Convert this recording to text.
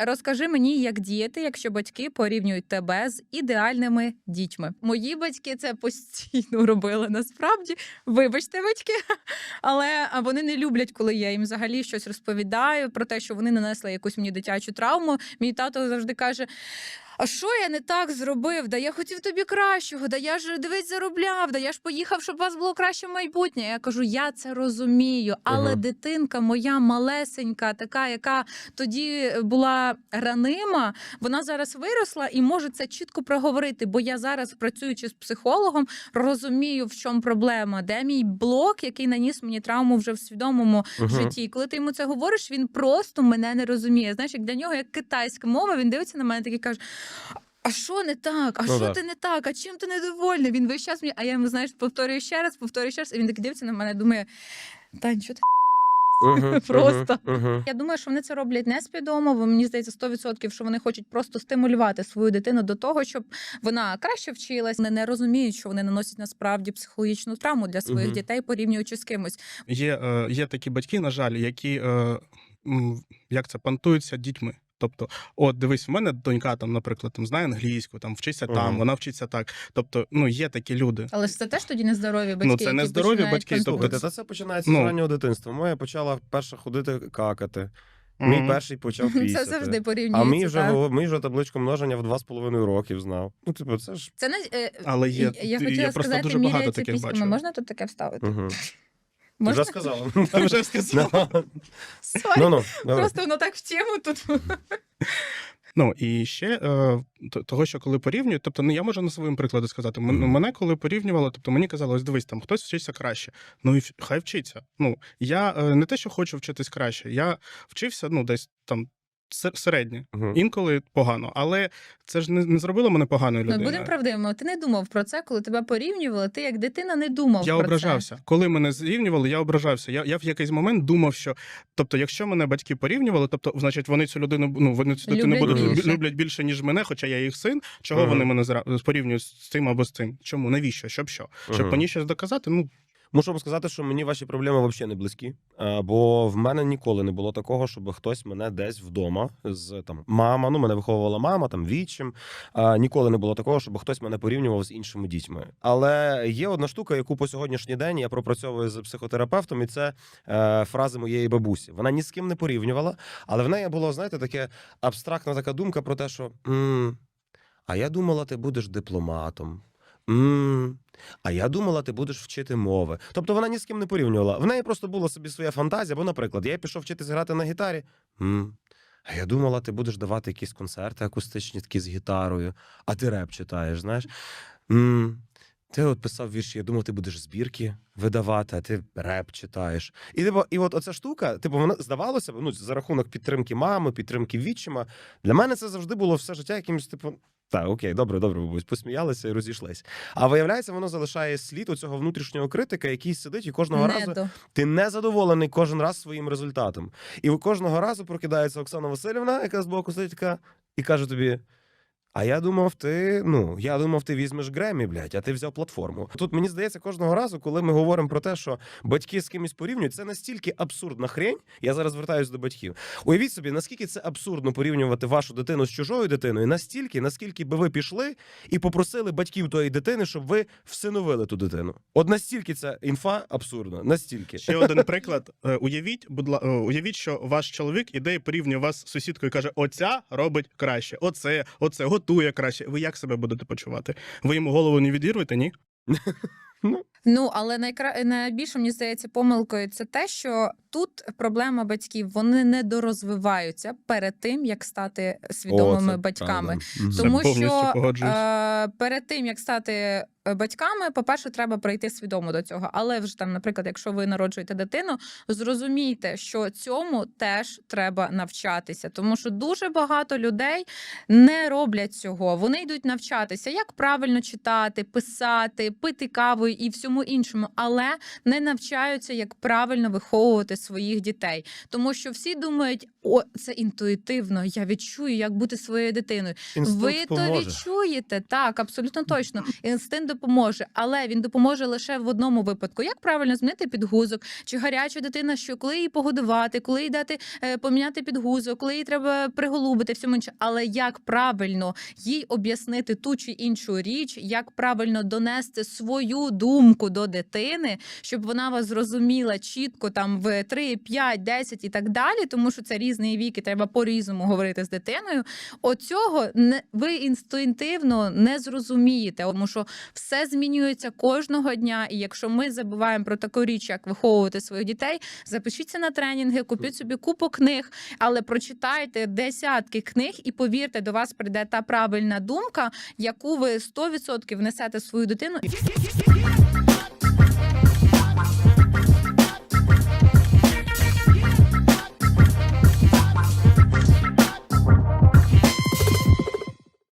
Розкажи мені, як діяти, якщо батьки порівнюють тебе з ідеальними дітьми. Мої батьки це постійно робили насправді. Вибачте, батьки, але вони не люблять, коли я їм взагалі щось розповідаю про те, що вони нанесли якусь мені дитячу травму. Мій тато завжди каже. А що я не так зробив? Да я хотів тобі кращого, да я ж дивись заробляв, да я ж поїхав, щоб у вас було краще майбутнє. Я кажу, я це розумію, але Ага. дитинка моя малесенька, така, яка тоді була ранима, вона зараз виросла і може це чітко проговорити. Бо я зараз, працюючи з психологом, розумію, в чому проблема, де мій блок, який наніс мені травму вже в свідомому Мгм. житті. І коли ти йому це говориш, він просто мене не розуміє. Знаєш, як для нього як китайська мова, він дивиться на мене такий каже. А що не так? А Ну що да. ти не так? А чим ти недовольний? Він весь час мені, а я йому знаєш, повторюю ще раз, повторюю ще раз, і він так дивиться на мене, думає. Тань, що ти Мгм, Просто. мгм, мгм. я думаю, що вони це роблять несвідомо, бо мені здається 100%, що вони хочуть просто стимулювати свою дитину до того, щоб вона краще вчилась. Вони не розуміють, що вони наносять насправді психологічну травму для своїх Мгм. дітей, порівнюючи з кимось. Є, е, є такі батьки, на жаль, які е, як це пантуються дітьми. Тобто, от дивись, в мене донька там, наприклад, там знає англійську, там вчиться там, вона вчиться так. Тобто, ну є такі люди. Але ж це теж тоді нездорові батьки. Ну, це нездорові починають батьки, тобто. Та це починається Ну. з раннього дитинства. Моя почала перша ходити какати. Мій Мгм. перший почав Це пісяти. завжди А мій вже, так. мій вже табличку множення в два з половиною років знав. Ну, типу, це ж. Це не е, Але є, я, я я просто сказати, дуже багато міряється таких піськами. Можна тут таке вставити? Угу. Можна? Вже сказала. Ти вже сказала. Сорі, Ну, ну, добре. Просто воно так в тему тут. Ну і ще е, т- того, що коли порівнюють, тобто ну я можу на своєму прикладі сказати. М- Мгм. Мене коли порівнювало, тобто мені казали, ось дивись, там хтось вчиться краще. Ну і в- хай вчиться. Ну я е, не те, що хочу вчитись краще, я вчився ну десь там середнє. Мгм. Інколи погано, але це ж не, не зробило мене поганою Ну, людиною. будемо правдивими. Ти не думав про це, коли тебе порівнювали. Ти як дитина не думав Я про ображався. Коли мене зрівнювали, я ображався. Я, я в якийсь момент думав, що тобто, якщо мене батьки порівнювали, тобто, значить, вони цю людину ну вони цю дитину Люблять будуть більше. люблять більше, ніж мене, хоча я їх син. Чого Ага. вони мене зра- порівнюють з цим або з цим? Чому? Навіщо? Щоб що? Щоб мені щось доказати? Ну Мушу вам сказати, що мені ваші проблеми взагалі не близькі. Бо в мене ніколи не було такого, щоб хтось мене десь вдома з там мама. Ну мене виховувала мама, там вічим. Ніколи не було такого, щоб хтось мене порівнював з іншими дітьми. Але є одна штука, яку по сьогоднішній день я пропрацьовую з психотерапевтом, і це е, фрази моєї бабусі. Вона ні з ким не порівнювала, але в неї було, знаєте, таке абстрактна така думка про те, що м а я думала, ти будеш дипломатом. М а я думала, ти будеш вчити мови. Тобто вона ні з ким не порівнювала. В неї просто була собі своя фантазія. Бо, наприклад, я пішов вчитись грати на гітарі. м А я думала, ти будеш давати якісь концерти акустичні такі з гітарою, а ти реп читаєш, знаєш. м Ти от писав вірші, я думав, ти будеш збірки видавати, а ти реп читаєш. І типу, і от оця штука, типу, вона здавалося б, ну, за рахунок підтримки мами, підтримки відчима. Для мене це завжди було все життя якимось, типу, так, окей, добре, добре, бабусь, посміялися і розійшлись. А виявляється, воно залишає слід у цього внутрішнього критика, який сидить і кожного разу Недо. ти не задоволений кожен раз своїм результатом. І у кожного разу прокидається Оксана Васильівна, яка збоку сидить така, і каже тобі: А я думав, ти ну я думав, ти візьмеш Гремі, блядь, а ти взяв платформу. Тут мені здається, кожного разу, коли ми говоримо про те, що батьки з кимось порівнюють, це настільки абсурдна хрень. Я зараз звертаюся до батьків. Уявіть собі, наскільки це абсурдно порівнювати вашу дитину з чужою дитиною, настільки, наскільки би ви пішли і попросили батьків тої дитини, щоб ви всиновили ту дитину. От настільки ця інфа абсурдна, настільки. ще один приклад. Е, Уявіть, будь ла- е, уявіть, що ваш чоловік іде і порівнює вас з сусідкою каже: Оця робить краще, оце, оце готує краще. Ви як себе будете почувати? Ви йому голову не відірвете? Ні? Ну але найкра... найбільше мені здається помилкою це те, що тут проблема батьків вони недорозвиваються перед тим, як стати свідомими О, це батьками. правда. Тому Це що е, перед тим як стати батьками, по-перше, треба прийти свідомо до цього. Але вже там, наприклад, якщо ви народжуєте дитину, зрозумійте, що цьому теж треба навчатися, тому що дуже багато людей не роблять цього. Вони йдуть навчатися, як правильно читати, писати, пити каву і всьому іншому, але не навчаються, як правильно виховувати своїх дітей. Тому що всі думають: О, це інтуїтивно. Я відчую, як бути своєю дитиною. Інстинкт Ви то поможе. відчуєте, так, абсолютно точно. Інстинкт допоможе, але він допоможе лише в одному випадку. Як правильно змінити підгузок, чи гаряча дитина, що коли її погодувати, коли їй дати е, поміняти підгузок, коли їй треба приголубити, всьому інше. Але як правильно їй об'яснити ту чи іншу річ, як правильно донести свою думку до дитини, щоб вона вас зрозуміла чітко там в 3, 5, 10 і так далі, тому що це різний вік, і треба по-різному говорити з дитиною. Оцього не ви інстинктивно не зрозумієте, тому що все змінюється кожного дня. І якщо ми забуваємо про таку річ, як виховувати своїх дітей, запишіться на тренінги, купіть собі купу книг, але прочитайте десятки книг, і повірте, до вас прийде та правильна думка, яку ви 100% внесете в свою дитину.